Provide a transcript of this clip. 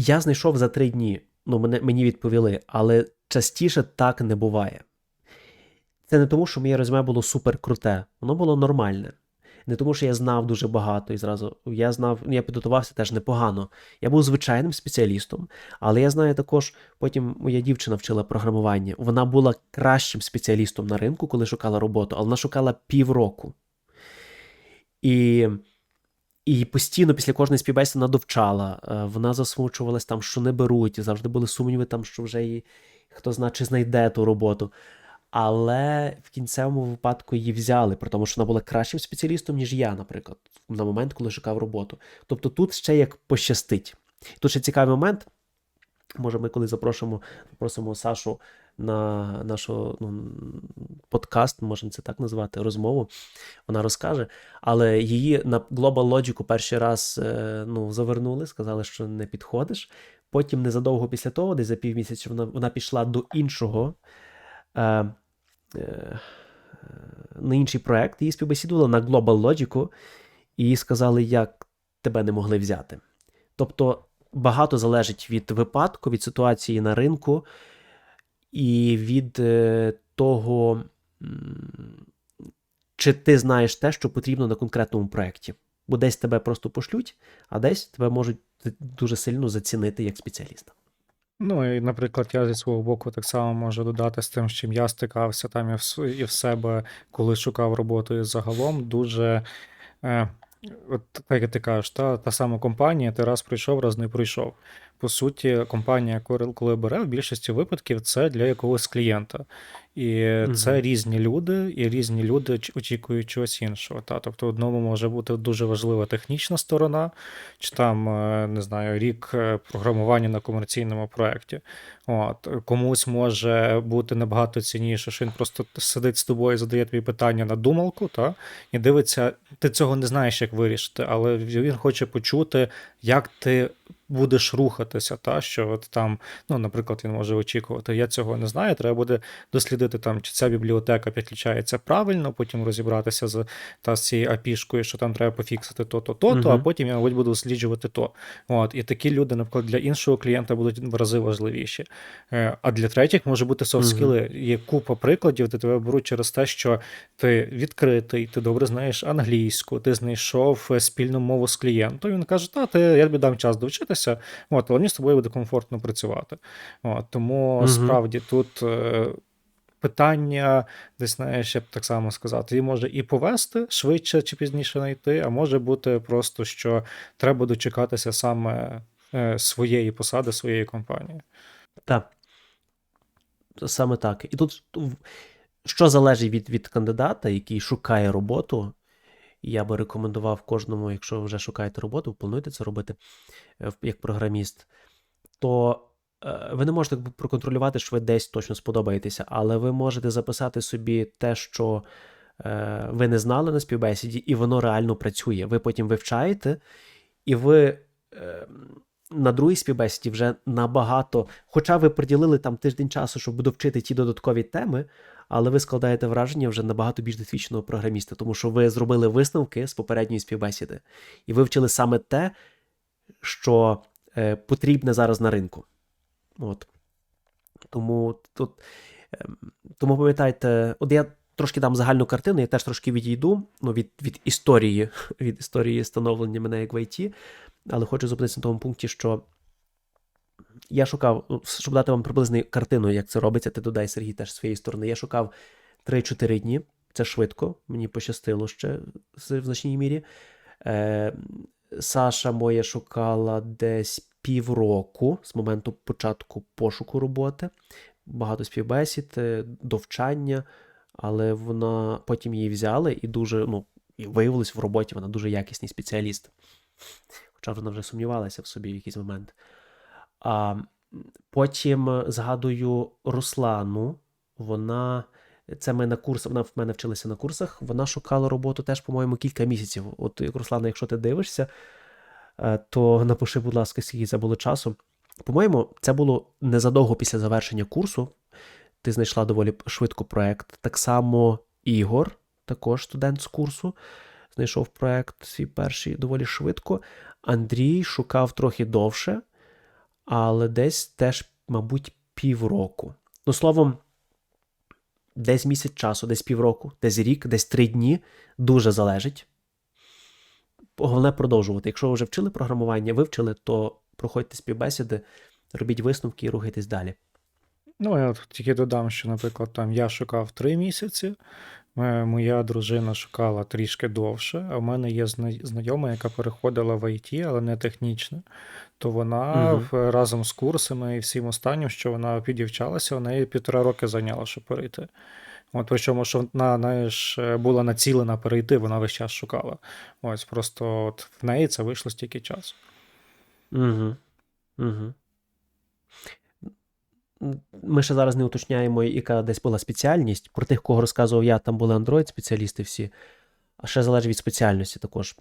я знайшов за три дні. Ну, мене, мені відповіли, але частіше так не буває. Це не тому, що моє резюме було супер круте, воно було нормальне. Не тому, що я знав дуже багато і зразу. Я знав, ну, я підготувався теж непогано. Я був звичайним спеціалістом, але я знаю також, потім моя дівчина вчила програмування. Вона була кращим спеціалістом на ринку, коли шукала роботу, але вона шукала півроку. І і постійно після кожної співбесіди вона довчала. Е, вона засмучувалась там, що не беруть, завжди були сумніви, там, що вже її хто знає, чи знайде ту роботу. Але в кінцевому випадку її взяли, при тому, що вона була кращим спеціалістом, ніж я, наприклад, на момент, коли шукав роботу. Тобто тут ще як пощастить. Тут ще цікавий момент. Може, ми коли запрошуємо, запросимо Сашу на наш ну, подкаст, можемо це так назвати, розмову. Вона розкаже. Але її на Global Logic перший раз е, ну, завернули, сказали, що не підходиш. Потім незадовго після того, десь за півмісяця, вона вона пішла до іншого. Е, е, на інший проект, її співбесідували на Global Logic, і їй сказали, як тебе не могли взяти. Тобто багато залежить від випадку, від ситуації на ринку і від е, того, чи ти знаєш те, що потрібно на конкретному проєкті. Бо десь тебе просто пошлють, а десь тебе можуть дуже сильно зацінити як спеціаліста. Ну і, наприклад, я зі свого боку так само можу додати з тим, з чим я стикався там і в, і в себе, коли шукав роботу і загалом дуже. Е, От як ти кажеш, та та сама компанія, ти раз прийшов, раз не прийшов. По суті, компанія, коли бере, в більшості випадків це для якогось клієнта. І угу. це різні люди, і різні люди очікують чогось іншого. Та? Тобто, одному може бути дуже важлива технічна сторона, чи там, е, не знаю, рік е, програмування на комерційному проєкті. От. Комусь може бути набагато цінніше, що він просто сидить з тобою, задає тобі питання на думалку, та? і дивиться, ти цього не знаєш, як вирішити, але він хоче почути, як ти будеш рухатися, та що от там, ну, наприклад, він може очікувати. Я цього не знаю. Треба буде дослідити там, чи ця бібліотека підключається правильно, потім розібратися з та з цією апішкою, що там треба пофіксити то-то, то-то, угу. а потім я, мабуть, буду досліджувати то. От, І такі люди, наприклад, для іншого клієнта будуть в рази важливіші. Е, а для третіх може бути софт-скіли. Угу. Є купа прикладів, де тебе беруть через те, що ти відкритий, ти добре знаєш англійську, ти знайшов спільну мову з клієнтом. Він каже, та ти я тобі дам час довчитися, от, але мені з тобою буде комфортно працювати. От, Тому угу. справді тут. Е, питання, десь знаєш, я б так само сказати, її може і повести швидше чи пізніше знайти, а може бути просто, що треба дочекатися саме е, своєї посади, своєї компанії. Так. Саме так. І тут що залежить від від кандидата, який шукає роботу, я би рекомендував кожному, якщо вже шукаєте роботу, плануєте це робити е, як програміст, то е, ви не можете проконтролювати, що ви десь точно сподобаєтеся, але ви можете записати собі те, що е, ви не знали на співбесіді, і воно реально працює. Ви потім вивчаєте, і ви. На другій співбесіді вже набагато, хоча ви приділили там тиждень часу, щоб довчити ті додаткові теми, але ви складаєте враження вже набагато більш досвідченого програміста, тому що ви зробили висновки з попередньої співбесіди і вивчили саме те, що е, потрібне зараз на ринку. От. Тому тут, е, тому пам'ятайте, от я трошки дам загальну картину, я теж трошки відійду ну, від від історії від історії становлення мене як в ІТ, але хочу зупинитися на тому пункті, що я шукав, ну, щоб дати вам приблизну картину, як це робиться, ти додай Сергій теж з своєї сторони. Я шукав 3-4 дні. Це швидко, мені пощастило ще в значній мірі. Е, Саша моя шукала десь півроку з моменту початку пошуку роботи, багато співбесід, е, довчання, але вона потім її взяли і дуже, ну, і виявилось в роботі, вона дуже якісний спеціаліст. Хоча вона вже сумнівалася в собі в якийсь момент. А потім згадую Руслану. Вона. Це ми на курсах, вона в мене вчилася на курсах. Вона шукала роботу теж, по-моєму, кілька місяців. От, Руслана, якщо ти дивишся, е, то напиши, будь ласка, скільки це було часу. По-моєму, це було незадовго після завершення курсу. Ти знайшла доволі швидко проєкт. Так само Ігор, також студент з курсу, знайшов проєкт свій перший доволі швидко. Андрій шукав трохи довше. але десь теж, мабуть, півроку. Ну, словом, десь місяць часу, десь півроку, десь рік, десь три дні. Дуже залежить. Головне продовжувати. Якщо ви вже вчили програмування, вивчили, то проходьте співбесіди, робіть висновки і рухайтесь далі. Ну, я тільки додам, що, наприклад, там я шукав три місяці, моя дружина шукала трішки довше, а в мене є знайома, яка переходила в IT, але не технічно. То вона в- разом з курсами і всім останнім, що вона підівчалася, у неї півтора роки зайняло, щоб перейти. От причому, що вона знаєш, е, була націлена перейти, вона весь час шукала. Ось просто от в неї це вийшло стільки часу. Угу. Угу. Ми ще зараз не уточняємо, яка десь була спеціальність. Про тих, кого розказував я, там були Android спеціалісти всі. А ще залежить від спеціальності також.